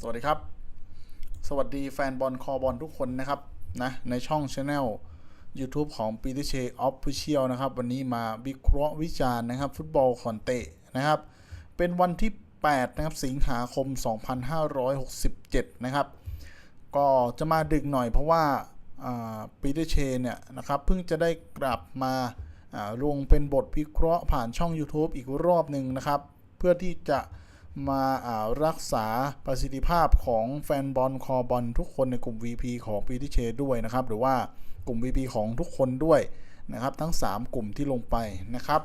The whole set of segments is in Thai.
สวัสดีครับ สวัสดีแฟนบอลคอบอลทุกคนนะครับนะในช่อง Channel YouTube ของปีเตเชออฟฟิเชียลนะครับ วันนี้มาวิเคราะห์วิจารณ์นะครับ ฟุตบอลคอนเตะนะครับ เป็นวันที่ 8 นะครับ สิงหาคม 2567 นะครับ ก็จะมาดึกหน่อยเพราะว่าปีเตเชเนี่ยนะครับ เพิ่งจะได้กลับมาอ่าลงเป็นบทวิเคราะห์ผ่านช่อง YouTube อีกรอบหนึ่งนะครับ เพื่อที่จะ มาารักษาประสิทธิภาพของแฟนบอลคอบอลทุกคนในกลุ่ม VP ของปีเตเชด้วยนะครับ หรือว่ากลุ่ม VP ของทุกคนด้วยนะครับ ทั้ง 3 กลุ่มที่ลงไปนะครับ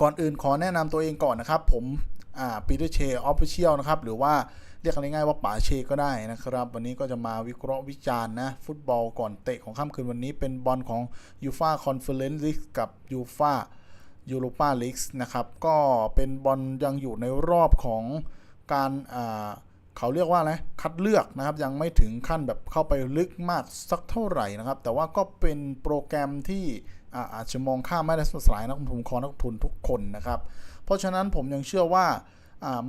ก่อนอื่นขอแนะนำตัวเองก่อนนะครับ ผมปีเตอร์เชออฟฟิเชียลนะครับ หรือว่าเรียกง่ายๆว่าป๋าเชก็ได้นะครับ วันนี้ก็จะมาวิเคราะห์วิจารณ์นะ ฟุตบอลก่อนเตะของค่ำคืนวันนี้เป็นบอลของยูฟาคอนเฟอเรนซ์กกับยูฟา ยูโรปาลีกส์นะครับ ก็เป็นบอลยังอยู่ในรอบของการเขาเรียกว่าอะไรคัดเลือกนะครับ ยังไม่ถึงขั้นแบบเข้าไปลึกมากสักเท่าไหร่นะครับ แต่ว่าก็เป็นโปรแกรมที่อาอาจจะมองข้ามไม่ได้สลายนักลงทุนคอนักทุนทุกคนนะครับ เพราะฉะนั้นผมยังเชื่อว่า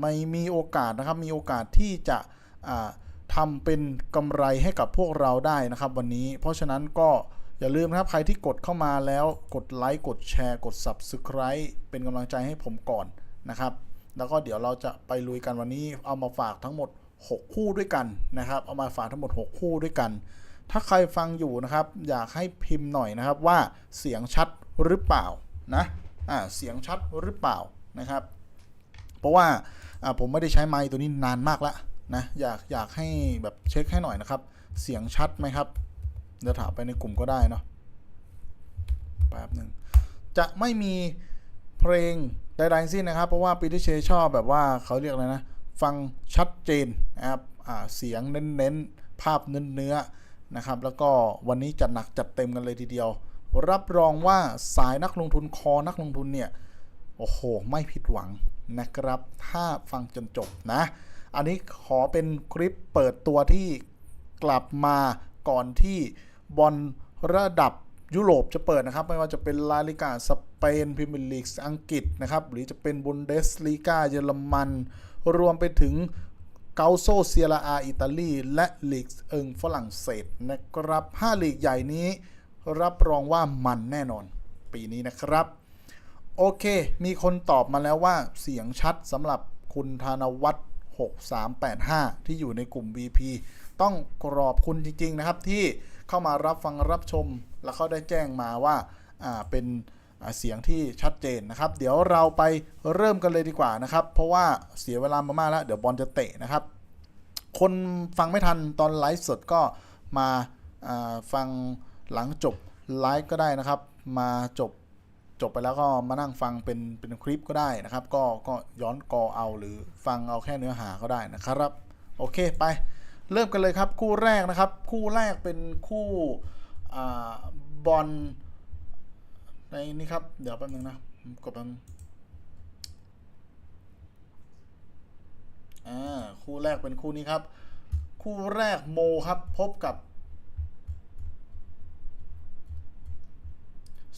ไม่มีโอกาสนะครับ มีโอกาสที่จะทำเป็นกำไรให้กับพวกเราได้นะครับ วันนี้ เพราะฉะนั้นก็ อย่าลืมนะครับ ใครที่กดเข้ามาแล้วกดไลค์กดแชร์ กด Subscribe เป็นกำลังใจให้ผมก่อนนะครับ แล้วก็เดี๋ยวเราจะไปลุยกันวันนี้เอามาฝากทั้งหมด 6 คู่ด้วยกันนะครับ เอามาฝากทั้งหมด 6 คู่ด้วยกัน ถ้าใครฟังอยู่นะครับ อยากให้พิมพ์หน่อยนะครับว่าเสียงชัดหรือเปล่านะอ่าเสียงชัดหรือเปล่านะครับ เพราะว่าอ่าผมไม่ได้ใช้ไมค์ตัวนี้นานมากแล้วนะอยากอยากให้แบบเช็คให้หน่อยนะครับ เสียงชัดไหมครับ เดี๋ยวถามไปในกลุ่มก็ได้เนาะแป๊บหนึ่งจะไม่มีเพลงใดๆสิ้นนะครับ เพราะว่าปีเตอร์เชชอบแบบว่าเขาเรียกอะไรนะ ฟังชัดเจนนะครับเสียงเน้นๆ ภาพเนื้อเนื้อๆนะครับ แล้วก็วันนี้จัดหนักจัดเต็มกันเลยทีเดียว รับรองว่าสายนักลงทุนคอนักลงทุนเนี่ย โอ้โห ไม่ผิดหวังนะครับ ถ้าฟังจนจบนะ อันนี้ขอเป็นคลิปเปิดตัวที่กลับมาก่อนที่ บอลระดับยุโรปจะเปิดนะครับ ไม่ว่าจะเป็นลาลิกาสเปนพรีเมียร์ลีกอังกฤษนะครับ หรือจะเป็นบุนเดสลีกาเยอรมัน รวมไปถึงเกาโซเซียราอาอิตาลี และลีกเอิงฝรั่งเศสนะครับ5ลีกใหญ่นี้ รับรองว่ามันแน่นอน ปีนี้นะครับ โอเค มีคนตอบมาแล้วว่าเสียงชัดสำหรับคุณธนวัฒน์6385 ที่อยู่ในกลุ่ม VP ต้องกรอบคุณจริง ๆ นะครับที่ เข้ามารับฟังรับชม แล้วเขาได้แจ้งมาว่าเป็นเสียงที่ชัดเจนนะครับ เดี๋ยวเราไปเริ่มกันเลยดีกว่านะครับ เพราะว่าเสียเวลามามากแล้ว เดี๋ยวบอลจะเตะนะครับ คนฟังไม่ทันตอนไลฟ์สดก็มาาฟังหลังจบไลฟ์ก็ได้นะครับ มาจบจบไปแล้วก็มานั่งฟังเป็นเป็นคลิปก็ได้นะครับ ก็ก็ย้อนกอเอาหรือฟังเอาแค่เนื้อหาก็ได้นะครับ โอเคไป เริ่มกันเลยครับคู่แรกนะครับ คู่แรกเป็นคู่อบอลในนี่ครับ เดี๋ยวแป๊บนึงนะกดแป๊บนึงอ่าคู่แรกเป็นคู่นี้ครับ คู่แรกโมครับพบกับ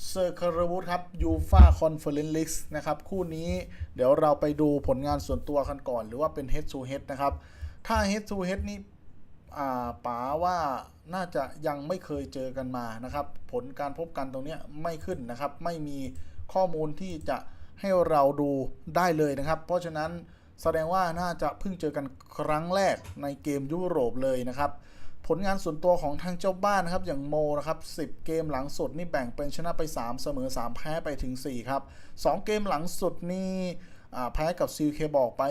เซอร์คารวูดครับยูฟาคอนเฟอเรนซ์ลิกนะครับ คู่นี้เดี๋ยวเราไปดูผลงานส่วนตัวกันก่อน หรือว่าเป็น head to head นะครับ ถ้า head to head นี่ ป๋าว่าน่าจะยังไม่เคยเจอกันมานะครับ ผลการพบกันตรงนี้ไม่ขึ้นนะครับ ไม่มีข้อมูลที่จะให้เราดูได้เลยนะครับ เพราะฉะนั้นแสดงว่าน่าจะเพิ่งเจอกันครั้งแรกในเกมยุโรปเลยนะครับ ผลงานส่วนตัวของทางเจ้าบ้านนะครับ อย่างโมนะครับ10 เกมหลังสุดนี่แบ่งเป็นชนะไป 3 เสมอ 3 แพ้ไปถึง 4 ครับ 2 เกมหลังสุดนี่ แพ้กับซิลเคบอกไป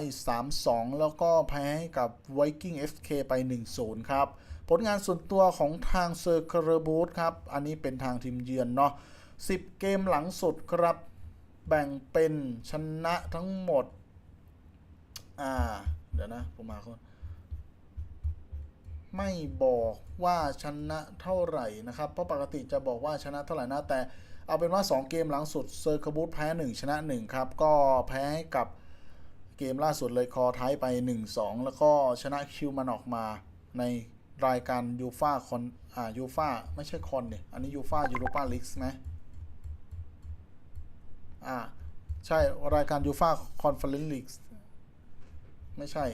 3-2 แล้วก็แพ้ให้กับไวกิ้ง FK ไป 1-0 ครับ ผลงานส่วนตัวของทางเซอร์เคอร์บูธครับ อันนี้เป็นทางทีมเยือนเนาะ 10 เกมหลังสุดครับ แบ่งเป็นชนะทั้งหมด อ่า เดี๋ยวนะ ผมมาคน ไม่บอกว่าชนะเท่าไหร่นะครับ เพราะปกติจะบอกว่าชนะเท่าไหร่นะ แต่เอาเป็นว่า 2 เกมหลังสุดเซอร์คบูตแพ้ 1 ชนะ 1 ครับ ก็แพ้ให้กับเกมล่าสุดเลยคอไทยไป 1-2 แล้วก็ชนะคิวมันออกมาในรายการยูฟาคอนอ่ายูฟาไม่ใช่คอนเนี่ยอันนี้ยูฟายูโรปาลีกไหมอ่า ใช่ รายการยูฟาคอนเฟอเรนซ์ลีกไม่ใช่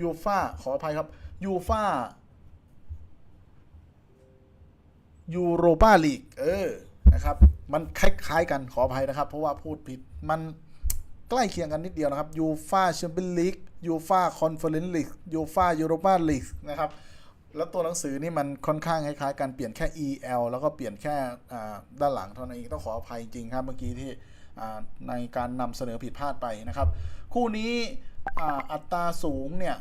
ยูฟาขออภัยครับยูฟา ยูโรปาลีกเออนะครับมันคล้ายๆกันขออภัยนะครับ เพราะว่าพูดผิดมันใกล้เคียงกันนิดเดียวนะครับยูฟาแชมเปี้ยนลีกยูฟาคอนเฟอเรนซ์ลีกยูฟายูโรปาลีกนะครับแล้วตัวหนังสือนี่มันค่อนข้างคล้ายๆกันเปลี่ยนแค่ EL แล้วก็เปลี่ยนแค่ด้านหลังเท่านั้นเองต้องขออภัยจริงครับเมื่อกี้ที่ในการนำเสนอผิดพลาดไปนะครับ คู่นี้อ,อัตราสูงเนี่ย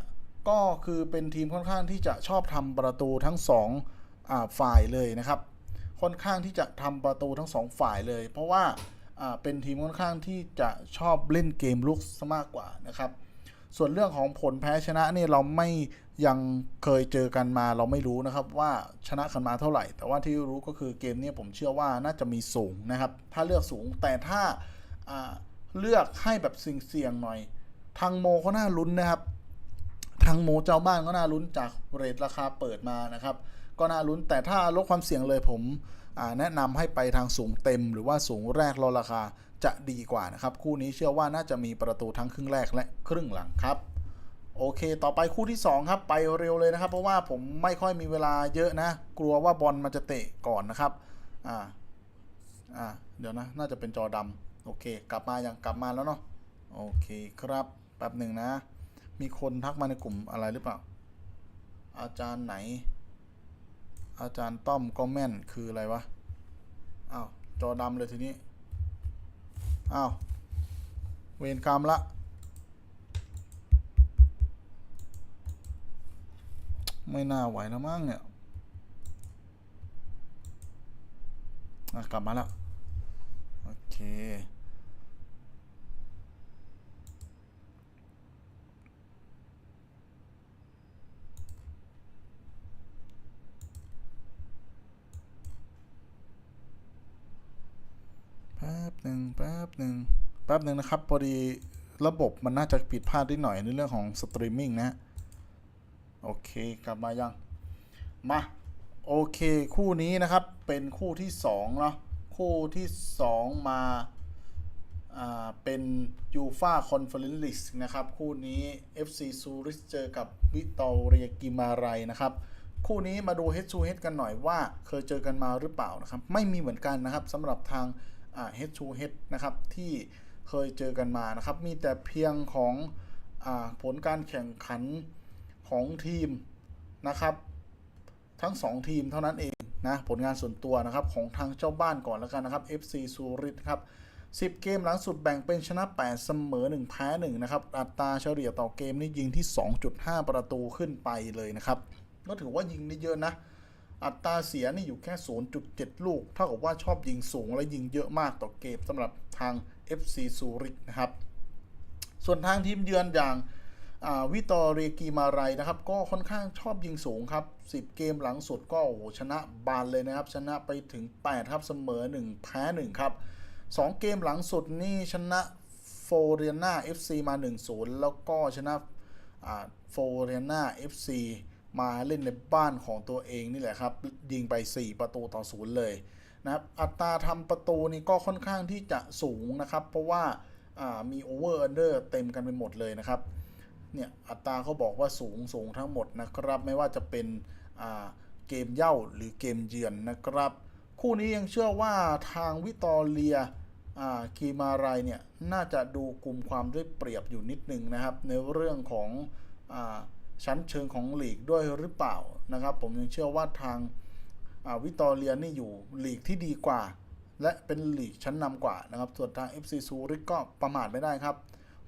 ก็คือเป็นทีมค่อนข้างที่จะชอบทำประตูทั้งสอง ฝ่ายเลยนะครับ ค่อนข้างที่จะทำประตูทั้งสองฝ่ายเลย เพราะว่าเป็นทีมค่อนข้างที่จะชอบเล่นเกมลุกซะมากกว่านะครับ ส่วนเรื่องของผลแพ้ชนะนี่เราไม่ยังเคยเจอกันมาเราไม่รู้นะครับว่าชนะกันมาเท่าไหร่ แต่ว่าที่รู้ก็คือเกมนี้ผมเชื่อว่าน่าจะมีสูงนะครับ ถ้าเลือกสูงแต่ถ้าอ่าเลือกให้แบบเสี่ยงๆหน่อย ทางโมก็น่าลุ้นนะครับ ทางโมเจ้าบ้านก็น่าลุ้นจากเรทราคาเปิดมานะครับ ก็น่าลุ้นแต่ถ้าลดความเสี่ยงเลยผมแนะนำให้ไปทางสูงเต็ม หรือว่าสูงแรกรอราคาจะดีกว่านะครับ คู่นี้เชื่อว่าน่าจะมีประตูทั้งครึ่งแรกและครึ่งหลังครับ โอเค ต่อไปคู่ที่ 2 ครับ ไปเร็วเลยนะครับ เพราะว่าผมไม่ค่อยมีเวลาเยอะนะ กลัวว่าบอลมันจะเตะก่อนนะครับอ่าอ่าเดี๋ยวนะ น่าจะเป็นจอดำโอเค กลับมายังกลับมาแล้วเนาะโอเคครับแป๊บหนึ่งนะ มีคนทักมาในกลุ่มอะไรหรือเปล่า อาจารย์ไหน อาจารย์ต้อมก็แม่นคืออะไรวะ อ้าว จอดำเลยทีนี้ อ้าว เวรกรรมละ ไม่น่าไหวแล้วมั้งเนี่ยอะกลับมาแล้ว โอเค บหนึ่งแป๊บหนึ่งแป๊บหนึ่งนะครับพอดีระบบมันน่าจะผิดพลาดนิดหน่อยในเรื่องของสตรีมมิ่งนะ โอเคกลับมายัง มา โอเค คู่นี้นะครับเป็นคู่ที่2เนาะคู่ที่ 2 มาอ่าเป็นยูฟาคอนเฟอเรนซ์ลิสนะครับ คู่นี้ FC ซูริสเจอกับวิตอเรียกิมาไรนะครับ คู่นี้มาดู Head to h e a กันหน่อยว่าเคยเจอกันมาหรือเปล่านะครับ ไม่มีเหมือนกันนะครับสำหรับทาง Head to Head นะครับที่เคยเจอกันมานะครับ มีแต่เพียงของอผลการแข่งขันของทีมนะครับ ทั้ง 2 ทีมเท่านั้นเองนะผลงานส่วนตัวนะครับของทางเจ้าบ้านก่อนแล้วกันนะครับ FC ซูริตครับ10 เกมหลังสุดแบ่งเป็นชนะ 8 เสมอ 1 แพ้ 1 นะครับ อัตราเฉลี่ยต่อเกมนี่ยิงที่ 2.5 ประตูขึ้นไปเลยนะครับ ก็ถือว่ายิงได้เยอะนะ อัตราเสียนี่อยู่แค่ 0.7 ลูก เท่ากับว่าชอบยิงสูงและยิงเยอะมากต่อเกมสำหรับทาง FC ซูริกนะครับ ส่วนทางทีมเยือนอย่างวิตอเรกีมาไรนะครับ ก็ค่อนข้างชอบยิงสูงครับ 10 เกมหลังสุดก็โอ้โหชนะบานเลยนะครับ ชนะไปถึง 8 ครับเสมอ 1 แพ้ 1 ครับ 2 เกมหลังสุดนี่ชนะโฟเรียนา FC มา 1-0 แล้วก็ชนะโฟเรียนา FC มาเล่นในบ้านของตัวเองนี่แหละครับ ยิงไป 4 ประตูต่อศูนย์เลยนะครับอัตราทำประตูนี่ก็ค่อนข้างที่จะสูงนะครับ เพราะว่ามีโอเวอร์อันเดอร์เต็มกันไปหมดเลยนะครับเนี่ยอัตราเขาบอกว่าสูงสูงทั้งหมดนะครับ ไม่ว่าจะเป็นเกมเย่าหรือเกมเยือนนะครับ คู่นี้ยังเชื่อว่าทางวิตอเรียกีมารายเนี่ยน่าจะดูกลุ่มความได้เปรียบอยู่นิดนึงนะครับ ในเรื่องของอ ชั้นเชิงของลีกด้วยหรือเปล่านะครับ ผมยังเชื่อว่าทางวิตอเรียนี่อยู่ลีกที่ดีกว่า และเป็นลีกชั้นนำกว่านะครับ ส่วนทาง FC ซูริกก็ประมาทไม่ได้ครับ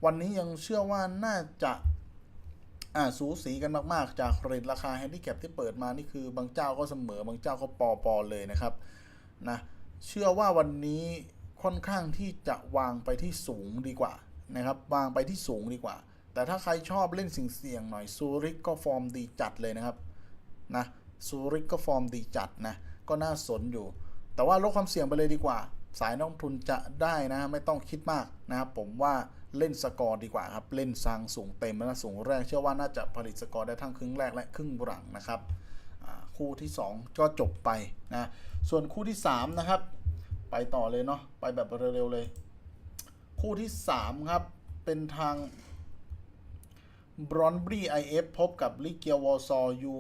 วันนี้ยังเชื่อว่าน่าจะาสูสีกันมากๆ จากเรทราคาแฮนดิแคปที่เปิดมานี่คือบางเจ้าก็เสมอบางเจ้าก็ปอปอเลยนะครับนะเชื่อว่าวันนี้ค่อนข้างที่จะวางไปที่สูงดีกว่านะครับ วางไปที่สูงดีกว่า แต่ถ้าใครชอบเล่นสิ่งเสี่ยงหน่อยซูริกก็ฟอร์มดีจัดเลยนะครับนะซูริกก็ฟอร์มดีจัดนะก็น่าสนอยู่ แต่ว่าลดความเสี่ยงไปเลยดีกว่า สายนักทุนจะได้นะไม่ต้องคิดมากนะครับผมว่าเล่นสกอร์ดีกว่าครับเล่นซางสูงเต็มและสูงแรกเชื่อว่าน่าจะผลิตสกอร์ได้ทั้งครึ่งแรกและครึ่งหลังนะครับคู่ที่ 2 ก็จบไปนะส่วนคู่ที่ 3 นะครับ ไปต่อเลยเนาะไปแบบเร็วๆเลย คู่ที่ 3 ครับ เป็นทาง บรอนบรีไอเอฟพบกับลิเกียวอร์ซอยู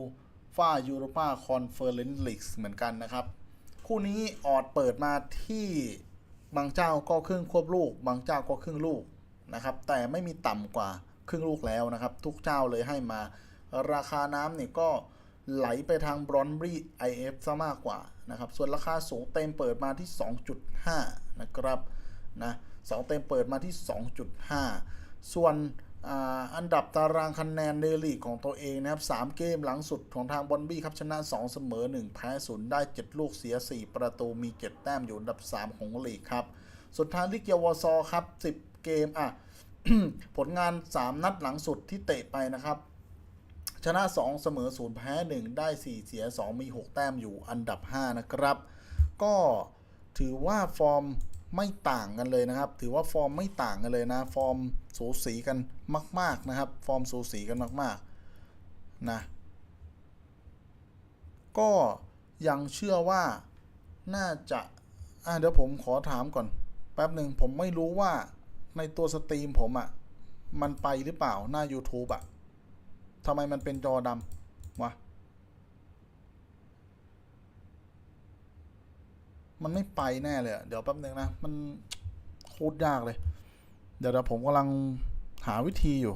ฟ่ายูโรปาคอนเฟอเรนซ์ลีกเหมือนกันนะครับ คู่นี้ออดเปิดมาที่บางเจ้าก็ครึ่งควบลูก บางเจ้าก็ครึ่งลูกนะครับ แต่ไม่มีต่ำกว่าครึ่งลูกแล้วนะครับ ทุกเจ้าเลยให้มา ราคาน้ำเนี่ยก็ไหลไปทางบรอนบรีไอเอฟซะมากกว่านะครับ ส่วนราคาสูงเต็มเปิดมาที่ 2.5 นะครับนะสองเต็มเปิดมาที่ 2.5 ส่วน อันดับตารางคะแนนในลีกของตัวเองนะครับ 3 เกมหลังสุดของทางบอนบี้ครับชนะ 2 เสมอ 1 แพ้0ได้ 7 ลูกเสีย 4 ประตูมี 7 แต้มอยู่อันดับ 3 ของลีกครับ สุดท้ายลิกเกียววอร์ซอครับ 10 เกมอะผลงาน 3 นัดหลังสุดที่เตะไปนะครับ ชนะ 2 เสมอ 0 แพ้ 1 ได้ 4 เสีย 2 มี 6 แต้มอยู่อันดับ 5 นะครับ ก็ถือว่าฟอร์ม ไม่ต่างกันเลยนะครับ ถือว่าฟอร์มไม่ต่างกันเลยนะ ฟอร์มสูสีกันมาก ๆนะครับ ฟอร์มสูสีกันมากๆนะก็ยังเชื่อว่าน่าจะอะเดี๋ยวผมขอถามก่อน แป๊บหนึ่งผมไม่รู้ว่าในตัวสตรีมผมอะ่ะ มันไปหรือเปล่าหน้า YouTube อะ่ะทำไมมันเป็นจอดำวะ มันไม่ไปแน่เลยเดี๋ยวแป๊บหนึ่งนะ มันโคตรยากเลยเดี๋ยวเดี๋ยวผมกำลังหาวิธีอยู่